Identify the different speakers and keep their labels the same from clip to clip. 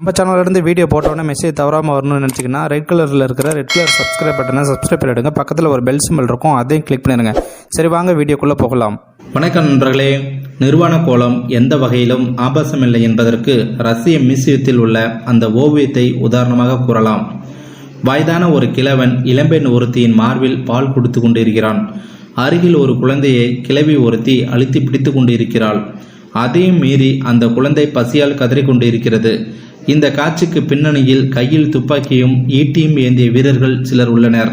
Speaker 1: நம்ம சேனல்லேருந்து வீடியோ போட்டோன்னே மெசேஜ் தவறாமல் வரணும்னு நினச்சிங்கன்னா ரெட் கலரில் இருக்கிற ரெட் கலர் சப்ஸ்கிரைப் பட்டனை சப்ஸ்கிரைப் பண்ணிவிடுங்க பக்கத்தில் ஒரு பெல் சிம்பிள் இருக்கும் அதையும் கிளிக் பண்ணிடுங்க. சரி வாங்க வீடியோக்குள்ளே போகலாம்.
Speaker 2: வணக்கம் நண்பர்களே. நிர்வாண கோலம் எந்த வகையிலும் ஆபாசமில்லை என்பதற்கு ரஷ்ய மியூசியத்தில் உள்ள அந்த ஓவியத்தை உதாரணமாக கூறலாம். வயதான ஒரு கிழவன் இளம்பெண் ஒருத்தியின் மார்பில் பால் கொடுத்து கொண்டிருக்கிறான். அருகில் ஒரு குழந்தையை கிழவி ஒருத்தி அழுத்தி பிடித்து கொண்டிருக்கிறாள். அதையும் மீறி அந்த குழந்தை பசியால் கதறிக் கொண்டிருக்கிறது. இந்த காட்சிக்கு பின்னணியில் கையில் துப்பாக்கியும் ஈட்டியும் ஏந்திய வீரர்கள் சிலர் உள்ளனர்.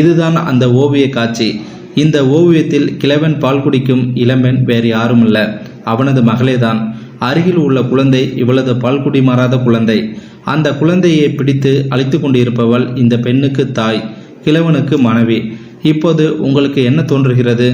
Speaker 2: இதுதான் அந்த ஓவிய காட்சி. இந்த ஓவியத்தில் கிழவன் பால் குடிக்கும் இளம்பெண் வேறு யாருமல்ல. அவனது மகளேதான். அருகில் உள்ள குழந்தை இவளது பால் குடிமாறாத குழந்தை. அந்த குழந்தையை பிடித்து அழைத்து கொண்டிருப்பவள் இந்த பெண்ணுக்கு தாய் கிழவனுக்கு மனைவி. இப்போது உங்களுக்கு என்ன தோன்றுகிறது?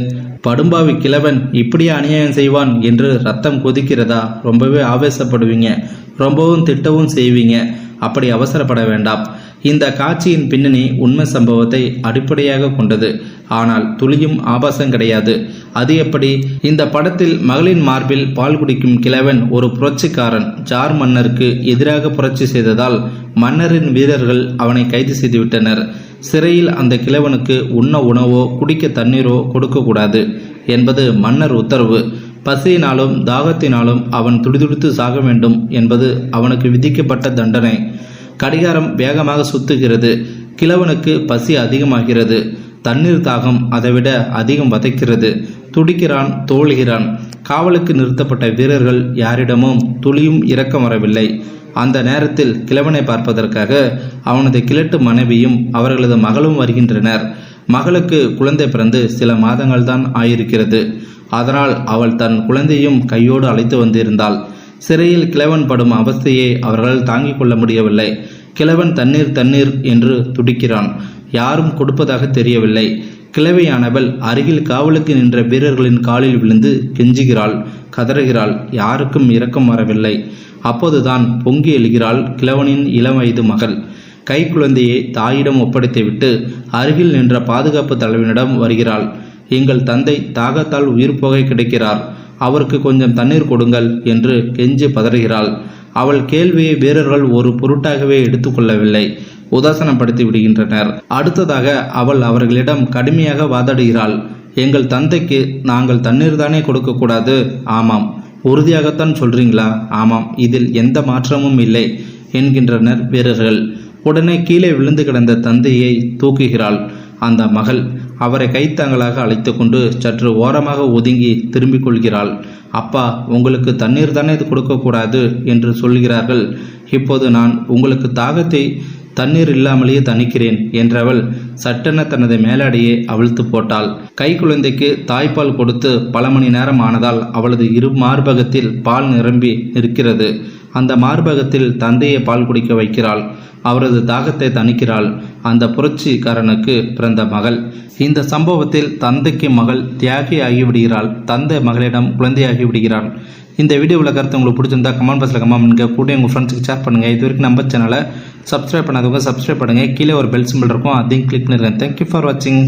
Speaker 2: படும்பாவி கிழவன் இப்படியே அநியாயம் செய்வான் என்று ரத்தம் கொதிக்கிறதா? ரொம்பவே ஆவேசப்படுவீங்க. ரொம்பவும் திட்டவும் செய்வீங்க. அப்படி அவசரப்பட வேண்டாம். இந்த காட்சியின் பின்னணி உண்மை சம்பவத்தை அடிப்படையாக கொண்டது. ஆனால் துளியும் ஆபாசம் கிடையாது. அது எப்படி? இந்த படத்தில் மகளின் மார்பில் பால் குடிக்கும் கிழவன் ஒரு புரட்சிக்காரன். ஜார் மன்னருக்கு எதிராக புரட்சி செய்ததால் மன்னரின் வீரர்கள் அவனை கைது செய்துவிட்டனர். சிறையில் அந்த கிழவனுக்கு உண்ண உணவோ குடிக்க தண்ணீரோ கொடுக்கக்கூடாது என்பது மன்னர் உத்தரவு. பசியினாலும் தாகத்தினாலும் அவன் துடிதுடித்து சாக வேண்டும் என்பது அவனுக்கு விதிக்கப்பட்ட தண்டனை. கடிகாரம் வேகமாக சுத்துகிறது. கிழவனுக்கு பசி அதிகமாகிறது. தண்ணீர் தாகம் அதைவிட அதிகம் வதைக்கிறது. துடிக்கிறான் தோல்கிறான் காவலுக்கு நிறுத்தப்பட்ட வீரர்கள் யாரிடமும் துளியும் இரக்கம் வரவில்லை. அந்த நேரத்தில் கிழவனை பார்ப்பதற்காக அவனது கிழட்டு மனைவியும் அவர்களது மகளும் வருகின்றனர். மகளுக்கு குழந்தை பிறந்து சில மாதங்கள் தான் ஆயிருக்கிறது. அதனால் அவள் தன் குழந்தையும் கையோடு அழைத்து வந்திருந்தாள். சிறையில் கிழவன் படும் அவஸ்தையை அவர்களால் தாங்கிக் கொள்ள முடியவில்லை. கிழவன் தண்ணீர் தண்ணீர் என்று துடிக்கிறான். யாரும் கொடுப்பதாக தெரியவில்லை. கிழவியானவள் அருகில் காவலுக்கு நின்ற வீரர்களின் காலில் விழுந்து கெஞ்சுகிறாள் கதறுகிறாள் யாருக்கும் இரக்கம் வரவில்லை. அப்போதுதான் பொங்கி எழுகிறாள் கிழவனின் இளம் வயது மகள். கைக்குழந்தையை தாயிடம் ஒப்படைத்துவிட்டு அருகில் நின்ற பாதுகாப்பு தலைவனிடம் வருகிறாள். எங்கள் தந்தை தாகத்தால் உயிர் போக கிடைக்கிறார். அவருக்கு கொஞ்சம் தண்ணீர் கொடுங்கள் என்று கெஞ்சி பதறுகிறாள். அவள் கேள்வியை வீரர்கள் ஒரு பொருட்டாகவே எடுத்துக்கொள்ளவில்லை உதாசனப்படுத்தி விடுகின்றனர். அடுத்ததாக அவள் அவர்களிடம் கடுமையாக வாதாடுகிறாள். எங்கள் தந்தைக்கு நாங்கள் தண்ணீர் தானே கொடுக்கக்கூடாது ஆமாம். உறுதியாகத்தான் சொல்றீங்களா? ஆமாம். இதில் எந்த மாற்றமும் இல்லை என்கின்றனர் வீரர்கள் உடனே கீழே விழுந்து கிடந்த தந்தையை தூக்குகிறாள். அந்த மகள் அவரை கைத்தாங்களாக அழைத்து கொண்டு சற்று ஓரமாக ஒதுங்கி திரும்பிக் கொள்கிறாள். அப்பா உங்களுக்கு தண்ணீர் தானே இது கொடுக்கக்கூடாது? என்று சொல்கிறார்கள். இப்போது நான் உங்களுக்கு தாகத்தை தண்ணீர் இல்லாமலேயே தணிக்கிறேன் என்றவள் சட்டென தனது மேலாடையை அவிழ்த்து போட்டாள். கை குழந்தைக்கு தாய்ப்பால் கொடுத்து பல மணி நேரம் ஆனதால் அவளது இரு மார்பகத்தில் பால் நிரம்பி நிற்கிறது. அந்த மார்பகத்தில் தந்தையை பால் குடிக்க வைக்கிறாள். அவரது தாகத்தை தணிக்கிறாள். அந்த புரட்சிக்காரனுக்கு பிறந்த மகள். இந்த சம்பவத்தில் தந்தைக்கு மகள் தியாகி ஆகிவிடுகிறாள் தந்தை மகளிடம் குழந்தையாகி விடுகிறாள் இந்த வீடியோவில் கருத்து உங்களுக்கு பிடிச்சிருந்தா கமெண்ட் பாக்ஸில் கமெண்ட் பண்ணுங்க. கூட உங்கள் ஃப்ரெண்ட்ஸுக்கு ஷேர் பண்ணுங்கள் இது வரைக்கும் நம்ம சேனலை சப்ஸ்கிரைப் பண்ணாதவங்க சப்ஸ்கிரைப் பண்ணுங்கள் கீழே ஒரு பெல் சிம்பிள் இருக்கும். அதையும் கிளிக் பண்ணிருக்கேன் தேங்க்யூ ஃபார் வாட்சிங்